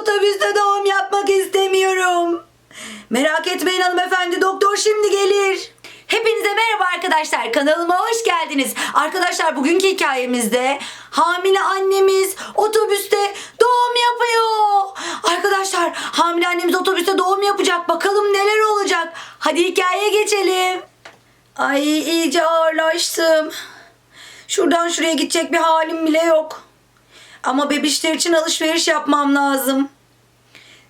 Otobüste doğum yapmak istemiyorum. Merak etmeyin hanımefendi doktor şimdi gelir. Hepinize merhaba arkadaşlar kanalıma hoş geldiniz. Arkadaşlar bugünkü hikayemizde hamile annemiz otobüste doğum yapıyor. Arkadaşlar hamile annemiz otobüste doğum yapacak bakalım neler olacak. Hadi hikayeye geçelim. Ay iyice ağırlaştım. Şuradan şuraya gidecek bir halim bile yok. Ama bebişler için alışveriş yapmam lazım.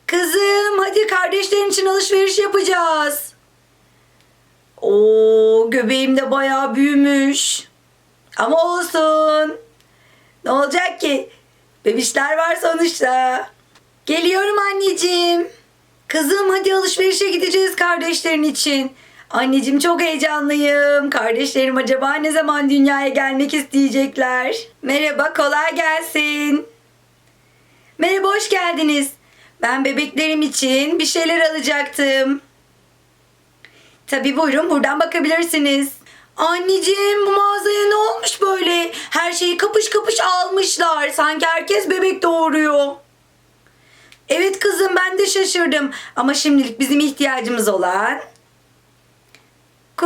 Kızım hadi kardeşlerin için alışveriş yapacağız. Oo göbeğim de bayağı büyümüş. Ama olsun. Ne olacak ki? Bebişler var sonuçta. Geliyorum anneciğim. Kızım hadi alışverişe gideceğiz kardeşlerin için. Anneciğim çok heyecanlıyım. Kardeşlerim acaba ne zaman dünyaya gelmek isteyecekler? Merhaba kolay gelsin. Merhaba hoş geldiniz. Ben bebeklerim için bir şeyler alacaktım. Tabii buyurun buradan bakabilirsiniz. Anneciğim bu mağazaya ne olmuş böyle? Her şeyi kapış kapış almışlar. Sanki herkes bebek doğuruyor. Evet kızım ben de şaşırdım. Ama şimdilik bizim ihtiyacımız olan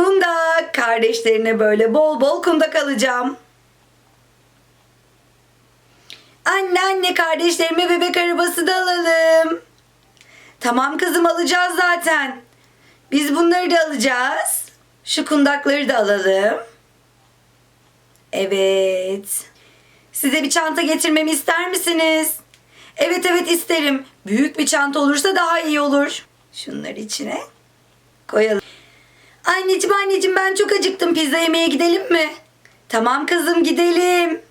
kundak. Kardeşlerine böyle bol bol kundak alacağım. Anne anne kardeşlerime bebek arabası da alalım. Tamam kızım alacağız zaten. Biz bunları da alacağız. Şu kundakları da alalım. Evet. Size bir çanta getirmemi ister misiniz? Evet evet isterim. Büyük bir çanta olursa daha iyi olur. Şunları içine koyalım. Anneciğim anneciğim ben çok acıktım. Pizza yemeye gidelim mi? Tamam kızım gidelim.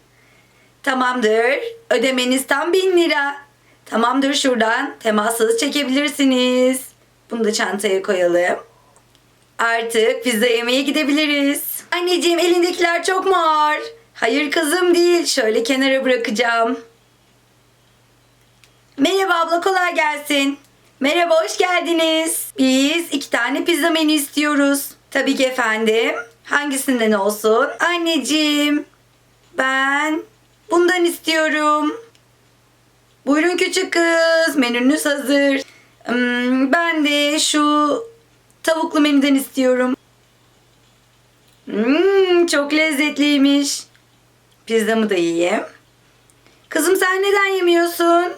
Tamamdır. Ödemeniz tam bin lira. Tamamdır şuradan temassız çekebilirsiniz. Bunu da çantaya koyalım. Artık pizza yemeye gidebiliriz. Anneciğim elindekiler çok mu ağır? Hayır kızım değil. Şöyle kenara bırakacağım. Merhaba abla kolay gelsin. Merhaba hoş geldiniz. Biz iki tane pizza menü istiyoruz. Tabii ki efendim. Hangisinden olsun? Anneciğim ben bundan istiyorum. Buyurun küçük kız. Menünüz hazır. Hmm, ben de şu tavuklu menüden istiyorum. Hmm, çok lezzetliymiş. Pizzamı da yiyeyim. Kızım sen neden yemiyorsun?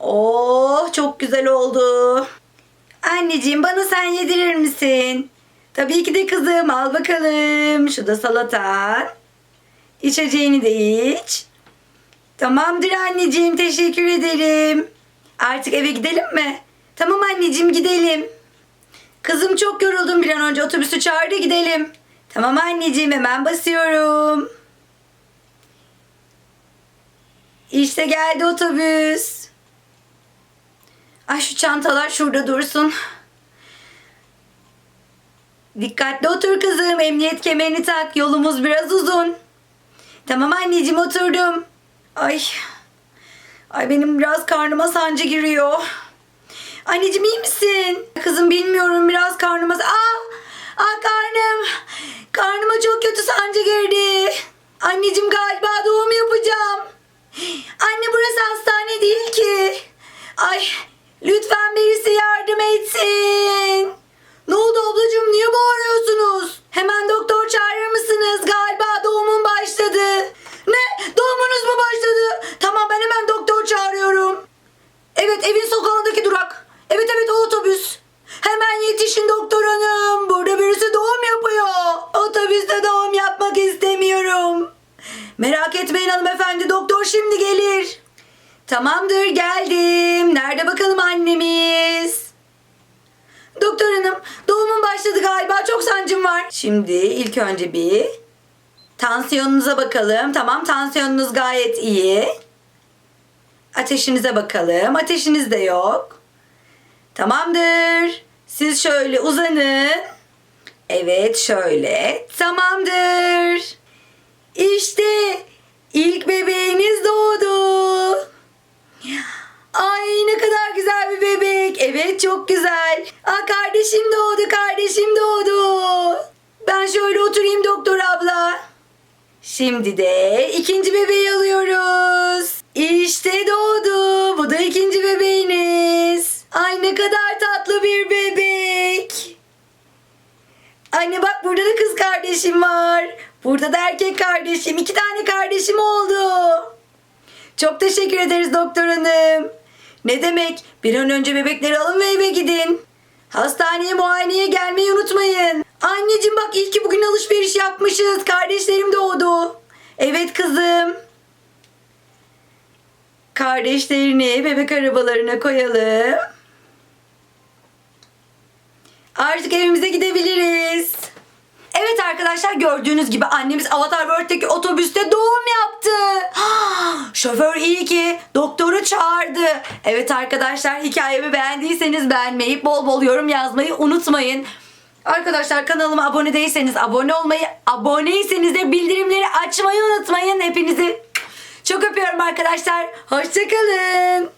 Oh çok güzel oldu. Anneciğim bana sen yedirir misin? Tabii ki de kızım al bakalım. Şu da salatan. İçeceğini de iç. Tamamdır anneciğim teşekkür ederim. Artık eve gidelim mi? Tamam anneciğim gidelim. Kızım çok yoruldum bir an önce otobüsü çağırdı gidelim. Tamam anneciğim hemen basıyorum. İşte geldi otobüs. Ay şu çantalar şurada dursun. Dikkatli otur kızım. Emniyet kemerini tak. Yolumuz biraz uzun. Tamam anneciğim oturdum. Ay. Ay benim biraz karnıma sancı giriyor. Anneciğim iyi misin? Kızım bilmiyorum biraz karnıma... Aa! Aa karnım! Karnıma çok kötü sancı girdi. Anneciğim galiba doğum yapacağım. Anne burası hastane değil ki. Ay lütfen birisi yardım etsin. Ne oldu ablacığım niye bağırıyorsunuz? Hemen doktor çağırır mısınız? Galiba doğumum başladı. Ne? Doğumunuz mu başladı? Tamam ben hemen doktor çağırıyorum. Evet evin sokağındaki durak. Evet evet o otobüs. Hemen yetişin doktor hanım. Burada birisi doğum yapıyor. Otobüste doğum yapmak istemiyorum. Merak etmeyin hanımefendi doktor şimdi gelir. Tamamdır geldim. Nerede bakalım annemiz? Doktor hanım doğumum başladı galiba çok sancım var. Şimdi ilk önce bir tansiyonunuza bakalım. Tamam tansiyonunuz gayet iyi. Ateşinize bakalım. Ateşiniz de yok. Tamamdır. Siz şöyle uzanın. Evet şöyle. Tamamdır. İşte şöyle oturayım doktor abla. Şimdi de ikinci bebeği alıyoruz. İşte doğdu. Bu da ikinci bebeğiniz. Ay ne kadar tatlı bir bebek. Anne bak burada da kız kardeşim var. Burada da erkek kardeşim. İki tane kardeşim oldu. Çok teşekkür ederiz doktor hanım. Ne demek? Bir an önce bebekleri alın ve eve gidin. Hastaneye muayeneye gelmeyi unutmayın. Anneciğim bak iyi ki bugün alışveriş yapmışız. Kardeşlerim doğdu. Evet kızım. Kardeşlerini bebek arabalarına koyalım. Artık evimize gidebiliriz. Evet arkadaşlar gördüğünüz gibi annemiz Avatar World'teki otobüste doğum yaptı. Şoför iyi ki doktoru çağırdı. Evet arkadaşlar hikayemi beğendiyseniz beğenmeyi bol bol yorum yazmayı unutmayın. Arkadaşlar kanalıma abone değilseniz abone olmayı, aboneyseniz de bildirimleri açmayı unutmayın. Hepinizi çok öpüyorum arkadaşlar. Hoşçakalın.